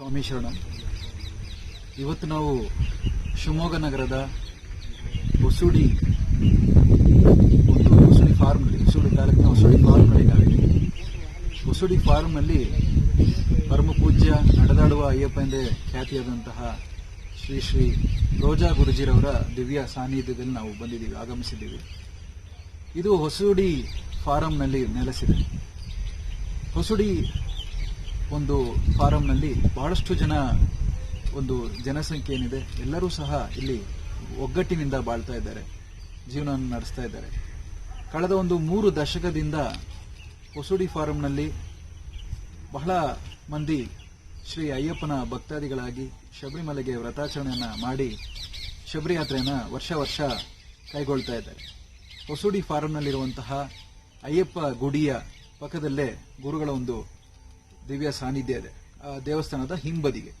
ಸ್ವಾಮಿ ಶರಣ. ಇವತ್ತು ನಾವು ಶಿವಮೊಗ್ಗ ನಗರದ ಹೊಸೂಡಿ, ಒಂದು ಹೊಸೂಡಿ ಫಾರ್ಮ್ನಲ್ಲಿ ಹೊಸೂಡಿ ತಾಲೂಕಿನ ಹೊಸೂಡಿ ಫಾರ್ಮ್ನಲ್ಲಿ ನಾವಿದ್ದೀವಿ. ಹೊಸೂಡಿ ಫಾರ್ಮ್ನಲ್ಲಿ ಪರಮ ಪೂಜ್ಯ ನಡೆದಾಡುವ ಅಯ್ಯಪ್ಪ ಎಂದೇ ಖ್ಯಾತಿಯಾದಂತಹ ಶ್ರೀ ಶ್ರೀ ರೋಜಾ ಗುರುಜಿರವರ ದಿವ್ಯ ಸಾನ್ನಿಧ್ಯದಲ್ಲಿ ನಾವು ಬಂದಿದ್ದೀವಿ, ಆಗಮಿಸಿದ್ದೀವಿ. ಇದು ಹೊಸೂಡಿ ಫಾರಂನಲ್ಲಿ ನೆಲೆಸಿದೆ. ಹೊಸೂಡಿ ಒಂದು ಫಾರಂನಲ್ಲಿ ಬಹಳಷ್ಟು ಜನ ಒಂದು ಜನಸಂಖ್ಯೆ ಏನಿದೆ ಎಲ್ಲರೂ ಸಹ ಇಲ್ಲಿ ಒಗ್ಗಟ್ಟಿನಿಂದ ಬಾಳ್ತಾ ಇದ್ದಾರೆ ಜೀವನ ನಡೆಸ್ತಾ ಇದ್ದಾರೆ. ಕಳೆದ ಒಂದು ಮೂರು ದಶಕದಿಂದ ಹೊಸೂಡಿ ಫಾರಂನಲ್ಲಿ ಬಹಳ ಮಂದಿ ಶ್ರೀ ಅಯ್ಯಪ್ಪನ ಭಕ್ತಾದಿಗಳಾಗಿ ಶಬರಿಮಲೆಗೆ ವ್ರತಾಚರಣೆಯನ್ನು ಮಾಡಿ ಶಬರಿ ಯಾತ್ರೆಯನ್ನ ವರ್ಷ ವರ್ಷ ಕೈಗೊಳ್ತಾ ಇದ್ದಾರೆ. ಹೊಸೂಡಿ ಫಾರಂನಲ್ಲಿರುವಂತಹ ಅಯ್ಯಪ್ಪ ಗುಡಿಯ ಪಕ್ಕದಲ್ಲೇ ಗುರುಗಳ ಒಂದು ದಿವ್ಯ ಸಾನ್ನಿಧ್ಯ ಇದೆ. ಆ, ದೇವಸ್ಥಾನದ ಹಿಂಬದಿಗೆ.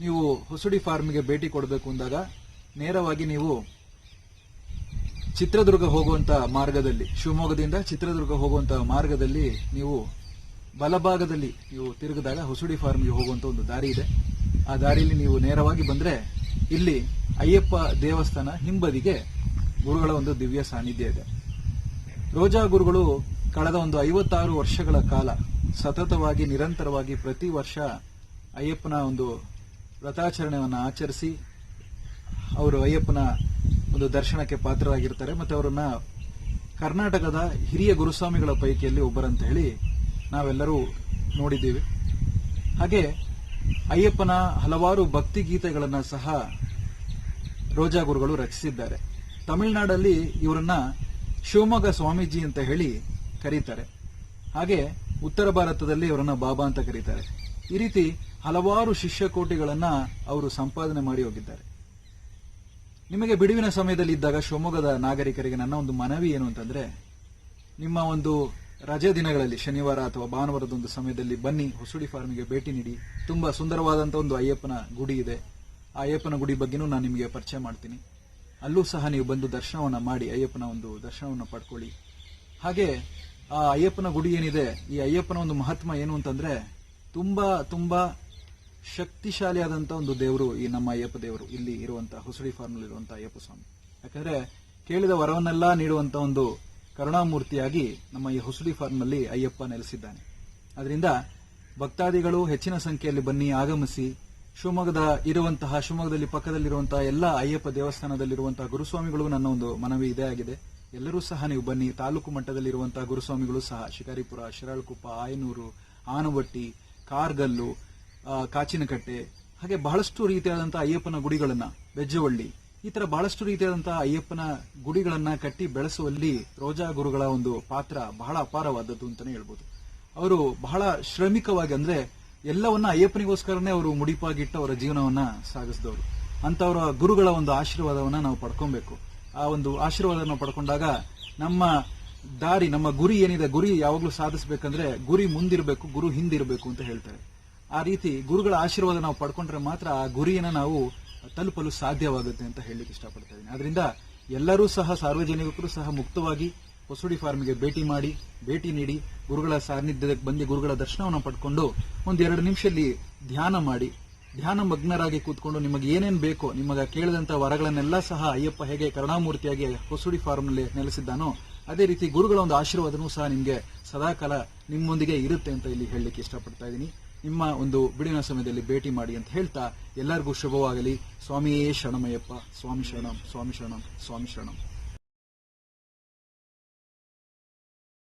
ನೀವು ಹೊಸಡಿ ಫಾರ್ಮ್ಗೆ ಭೇಟಿ ಕೊಡಬೇಕು ಅಂದಾಗ ನೇರವಾಗಿ ನೀವು ಚಿತ್ರದುರ್ಗ ಹೋಗುವಂತ ಮಾರ್ಗದಲ್ಲಿ, ಶಿವಮೊಗ್ಗದಿಂದ ಚಿತ್ರದುರ್ಗ ಹೋಗುವಂತ ಮಾರ್ಗದಲ್ಲಿ ನೀವು ಬಲಭಾಗದಲ್ಲಿ ನೀವು ತಿರುಗಿದಾಗ ಹೊಸಡಿ ಫಾರ್ಮ್ಗೆ ಹೋಗುವಂತ ಒಂದು ದಾರಿ ಇದೆ. ಆ ದಾರಿಯಲ್ಲಿ ನೀವು ನೇರವಾಗಿ ಬಂದ್ರೆ ಇಲ್ಲಿ ಅಯ್ಯಪ್ಪ ದೇವಸ್ಥಾನ ಹಿಂಬದಿಗೆ ಗುರುಗಳ ಒಂದು ದಿವ್ಯ ಸಾನ್ನಿಧ್ಯ ಇದೆ. ರೋಜಾ ಗುರುಗಳು ಕಳೆದ ಒಂದು ಐವತ್ತಾರು ವರ್ಷಗಳ ಕಾಲ ಸತತವಾಗಿ, ನಿರಂತರವಾಗಿ ಪ್ರತಿ ವರ್ಷ ಅಯ್ಯಪ್ಪನ ಒಂದು ವ್ರತಾಚರಣೆಯನ್ನು ಆಚರಿಸಿ ಅವರು ಅಯ್ಯಪ್ಪನ ಒಂದು ದರ್ಶನಕ್ಕೆ ಪಾತ್ರರಾಗಿರ್ತಾರೆ. ಮತ್ತು ಅವರನ್ನು ಕರ್ನಾಟಕದ ಹಿರಿಯ ಗುರುಸ್ವಾಮಿಗಳ ಪೈಕಿಯಲ್ಲಿ ಒಬ್ಬರಂತ ಹೇಳಿ ನಾವೆಲ್ಲರೂ ನೋಡಿದ್ದೀವಿ. ಹಾಗೆ ಅಯ್ಯಪ್ಪನ ಹಲವಾರು ಭಕ್ತಿ ಗೀತೆಗಳನ್ನು ಸಹ ರೋಜಾ ಗುರುಗಳು ರಚಿಸಿದ್ದಾರೆ. ತಮಿಳುನಾಡಲ್ಲಿ ಇವರನ್ನ ಶಿವಮೊಗ್ಗ ಸ್ವಾಮೀಜಿ ಅಂತ ಹೇಳಿ ಕರೀತಾರೆ. ಹಾಗೆ ಉತ್ತರ ಭಾರತದಲ್ಲಿ ಇವರನ್ನ ಬಾಬಾ ಅಂತ ಕರೀತಾರೆ. ಈ ರೀತಿ ಹಲವಾರು ಶಿಷ್ಯ ಶಿಷ್ಯಕೋಟಿಗಳನ್ನ ಅವರು ಸಂಪಾದನೆ ಮಾಡಿ ಹೋಗಿದ್ದಾರೆ. ನಿಮಗೆ ಬಿಡುವಿನ ಸಮಯದಲ್ಲಿ ಇದ್ದಾಗ ಶಿವಮೊಗ್ಗದ ನಾಗರಿಕರಿಗೆ ನನ್ನ ಒಂದು ಮನವಿ ಏನು ಅಂತಂದ್ರೆ, ನಿಮ್ಮ ಒಂದು ರಜೆ ದಿನಗಳಲ್ಲಿ, ಶನಿವಾರ ಅಥವಾ ಭಾನುವಾರದ ಒಂದು ಸಮಯದಲ್ಲಿ ಬನ್ನಿ ಹೊಸುಡಿ ಫಾರ್ಮಿಗೆ ಭೇಟಿ ನೀಡಿ. ತುಂಬಾ ಸುಂದರವಾದಂತಹ ಒಂದು ಅಯ್ಯಪ್ಪನ ಗುಡಿ ಇದೆ. ಆ ಅಯ್ಯಪ್ಪನ ಗುಡಿ ಬಗ್ಗೆನೂ ನಾನು ನಿಮಗೆ ಪರಿಚಯ ಮಾಡ್ತೀನಿ. ಅಲ್ಲೂ ಸಹ ನೀವು ಬಂದು ದರ್ಶನವನ್ನು ಮಾಡಿ, ಅಯ್ಯಪ್ಪನ ಒಂದು ದರ್ಶನವನ್ನು ಪಡ್ಕೊಳ್ಳಿ. ಹಾಗೆ ಆ ಅಯ್ಯಪ್ಪನ ಗುಡಿ ಏನಿದೆ, ಈ ಅಯ್ಯಪ್ಪನ ಒಂದು ಮಹತ್ವ ಏನು ಅಂತಂದ್ರೆ ತುಂಬಾ ತುಂಬಾ ಶಕ್ತಿಶಾಲಿಯಾದಂಥ ಒಂದು ದೇವರು ಈ ನಮ್ಮ ಅಯ್ಯಪ್ಪ ದೇವರು, ಇಲ್ಲಿ ಇರುವಂತಹ ಹೊಸಡಿ ಫಾರ್ಮ್ ಇರುವಂತಹ ಅಯ್ಯಪ್ಪ ಸ್ವಾಮಿ. ಯಾಕಂದ್ರೆ ಕೇಳಿದ ವರವನ್ನೆಲ್ಲ ನೀಡುವಂತ ಒಂದು ಕರುಣಾಮೂರ್ತಿಯಾಗಿ ನಮ್ಮ ಈ ಹೊಸಡಿ ಫಾರ್ಮ್ನಲ್ಲಿ ಅಯ್ಯಪ್ಪ ನೆಲೆಸಿದ್ದಾನೆ. ಅದರಿಂದ ಭಕ್ತಾದಿಗಳು ಹೆಚ್ಚಿನ ಸಂಖ್ಯೆಯಲ್ಲಿ ಬನ್ನಿ, ಆಗಮಿಸಿ, ಶಿವಮೊಗ್ಗದ ಇರುವಂತಹ, ಶಿವಮೊಗ್ಗದಲ್ಲಿ ಪಕ್ಕದಲ್ಲಿರುವಂತಹ ಎಲ್ಲ ಅಯ್ಯಪ್ಪ ದೇವಸ್ಥಾನದಲ್ಲಿರುವಂತಹ ಗುರುಸ್ವಾಮಿಗಳಿಗೂ ನನ್ನ ಒಂದು ಮನವಿ ಇದೇ ಆಗಿದೆ. ಎಲ್ಲರೂ ಸಹ ನೀವು ಬನ್ನಿ. ತಾಲೂಕು ಮಟ್ಟದಲ್ಲಿರುವಂತಹ ಗುರುಸ್ವಾಮಿಗಳು ಸಹ, ಶಿಕಾರಿಪುರ, ಶಿರಾಳಕೊಪ್ಪ, ಆಯನೂರು, ಆನವಟ್ಟಿ, ಕಾರ್ಗಲ್ಲು ಕಾಚಿನಕಟ್ಟೆ, ಹಾಗೆ ಬಹಳಷ್ಟು ರೀತಿಯಾದಂತಹ ಅಯ್ಯಪ್ಪನ ಗುಡಿಗಳನ್ನ, ಬೆಜ್ಜವಳ್ಳಿ, ಈ ತರ ಬಹಳಷ್ಟು ರೀತಿಯಾದಂತಹ ಅಯ್ಯಪ್ಪನ ಗುಡಿಗಳನ್ನ ಕಟ್ಟಿ ಬೆಳೆಸುವಲ್ಲಿ ರೋಜಾ ಗುರುಗಳ ಒಂದು ಪಾತ್ರ ಬಹಳ ಅಪಾರವಾದದ್ದು ಅಂತಾನೆ ಹೇಳ್ಬೋದು. ಅವರು ಬಹಳ ಶ್ರಮಿಕವಾಗಿ ಅಂದ್ರೆ ಎಲ್ಲವನ್ನ ಅಯ್ಯಪ್ಪನಿಗೋಸ್ಕರನೇ ಅವರು ಮುಡಿಪಾಗಿಟ್ಟು ಅವರ ಜೀವನವನ್ನ ಸಾಗಿಸಿದವರು. ಅಂತವರ ಗುರುಗಳ ಒಂದು ಆಶೀರ್ವಾದವನ್ನ ನಾವು ಪಡ್ಕೊಬೇಕು. ಆ ಒಂದು ಆಶೀರ್ವಾದವನ್ನು ಪಡ್ಕೊಂಡಾಗ ನಮ್ಮ ದಾರಿ, ನಮ್ಮ ಗುರಿ ಏನಿದೆ, ಗುರಿ ಯಾವಾಗಲೂ ಸಾಧಿಸಬೇಕಂದ್ರೆ ಗುರಿ ಮುಂದಿರಬೇಕು, ಗುರು ಹಿಂದಿರಬೇಕು ಅಂತ ಹೇಳ್ತಾರೆ. ಆ ರೀತಿ ಗುರುಗಳ ಆಶೀರ್ವಾದ ನಾವು ಪಡ್ಕೊಂಡ್ರೆ ಮಾತ್ರ ಆ ಗುರಿಯನ್ನು ನಾವು ತಲುಪಲು ಸಾಧ್ಯವಾಗುತ್ತೆ ಅಂತ ಹೇಳಲಿಕ್ಕೆ ಇಷ್ಟಪಡ್ತಾ ಇದ್ದೀನಿ. ಎಲ್ಲರೂ ಸಹ ಸಾರ್ವಜನಿಕರು ಸಹ ಮುಕ್ತವಾಗಿ ಹೊಸುಡಿ ಫಾರ್ಮ್ಗೆ ಭೇಟಿ ಮಾಡಿ, ಭೇಟಿ ನೀಡಿ, ಗುರುಗಳ ಸಾನ್ನಿಧ್ಯಕ್ಕೆ ಬಂದು ಗುರುಗಳ ದರ್ಶನವನ್ನು ಪಡ್ಕೊಂಡು ಒಂದೆರಡು ನಿಮಿಷದಲ್ಲಿ ಧ್ಯಾನ ಮಾಡಿ ಧ್ಯಾನ ಮಗ್ನರಾಗಿ ಕೂತ್ಕೊಂಡು ನಿಮಗೆ ಏನೇನು ಬೇಕೋ, ನಿಮಗೆ ಕೇಳಿದಂಥ ವರಗಳನ್ನೆಲ್ಲ ಸಹ ಅಯ್ಯಪ್ಪ ಹೇಗೆ ಕರುಣಾಮೂರ್ತಿಯಾಗಿ ಹೊಸುಡಿ ಫಾರ್ಮ್ನಲ್ಲಿ ನೆಲೆಸಿದ್ದಾನೋ, ಅದೇ ರೀತಿ ಗುರುಗಳ ಒಂದು ಆಶೀರ್ವಾದನೂ ಸಹ ನಿಮಗೆ ಸದಾಕಾಲ ನಿಮ್ಮೊಂದಿಗೆ ಇರುತ್ತೆ ಅಂತ ಇಲ್ಲಿ ಹೇಳಲಿಕ್ಕೆ ಇಷ್ಟಪಡ್ತಾ ಇದ್ದೀನಿ. ನಿಮ್ಮ ಒಂದು ಬಿಡುವಿನ ಸಮಯದಲ್ಲಿ ಭೇಟಿ ಮಾಡಿ ಅಂತ ಹೇಳ್ತಾ ಎಲ್ಲರಿಗೂ ಶುಭವಾಗಲಿ. ಸ್ವಾಮಿಯೇ ಶರಣಮಯ್ಯಪ್ಪ. ಸ್ವಾಮಿ ಶರಣಂ ಸ್ವಾಮಿ ಶರಣಂ ಸ್ವಾಮಿ ಶರಣಂ.